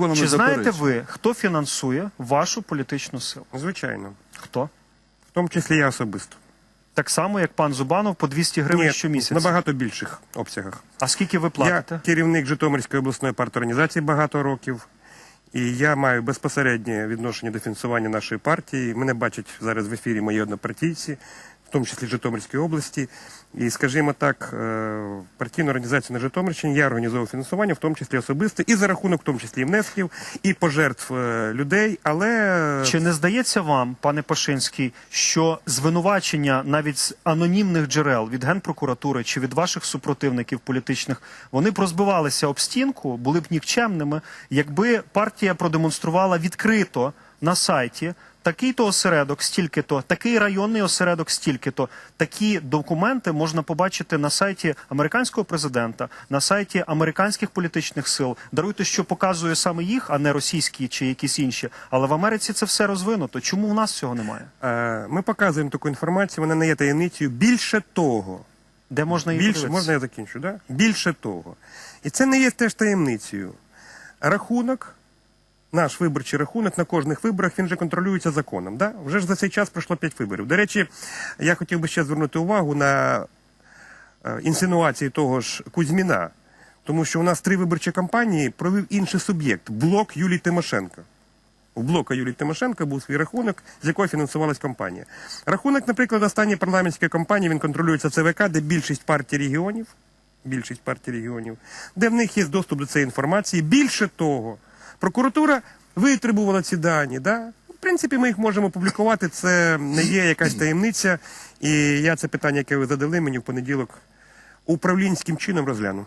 Чи знаєте ви, хто фінансує вашу політичну силу? Звичайно. Хто? В тому числі я особисто. Так само, як пан Зубанов по 200 гривень Ні, щомісяця. набагато більших обсягах. А скільки ви Я платите? керівник Житомирської обласної парторганізації багато років. І я маю безпосереднє відношення до фінансування нашої партії. Мене бачать зараз в ефірі мої однопартійці, тому числі Житомирської області. І, скажімо так, е, партійну організацію на Житомирщині я організовував фінансування, в тому числі особисто, і за рахунок, в тому числі і внесків, і пожертв е, людей. Але Чи не здається вам, пане Пашинський, що звинувачення навіть з анонімних джерел від генпрокуратури чи від ваших супротивників політичних вони б розбивалися об стінку, були б нікчемними, якби партія продемонструвала відкрито на сайті такий-то осередок, стільки-то, такий районний осередок, стільки-то. Такі документи можна побачити на сайті американського президента, на сайті американських політичних сил. Даруйте, що показує саме їх, а не російські чи якісь інші. Але в Америці це все розвинуто. Чому у нас цього немає? е, ми показуємо таку інформацію, вона не є таємницею. Більше того, Де можна її Більше, можна я закінчу, да? Більше того. І це не є теж таємницею. Рахунок, наш виборчий рахунок на кожних виборах, він же контролюється законом. Да? Вже ж за цей час пройшло 5 виборів. До речі, я хотів би ще звернути увагу на е, інсинуації того ж Кузьміна, тому що у нас три виборчі кампанії провів інший суб'єкт блок Юлії Тимошенко. У блока Юлії Тимошенко був свій рахунок, з якого фінансувалась кампанія. Рахунок, наприклад, останньої парламентської кампанії він контролюється ЦВК, де більшість партій регіонів, більшість партій регіонів, де в них є доступ до цієї інформації. Більше того, прокуратура витребувала ці дані. Да? В принципі, ми їх можемо публікувати. Це не є якась таємниця. І я це питання, яке ви задали мені в понеділок, управлінським чином розгляну.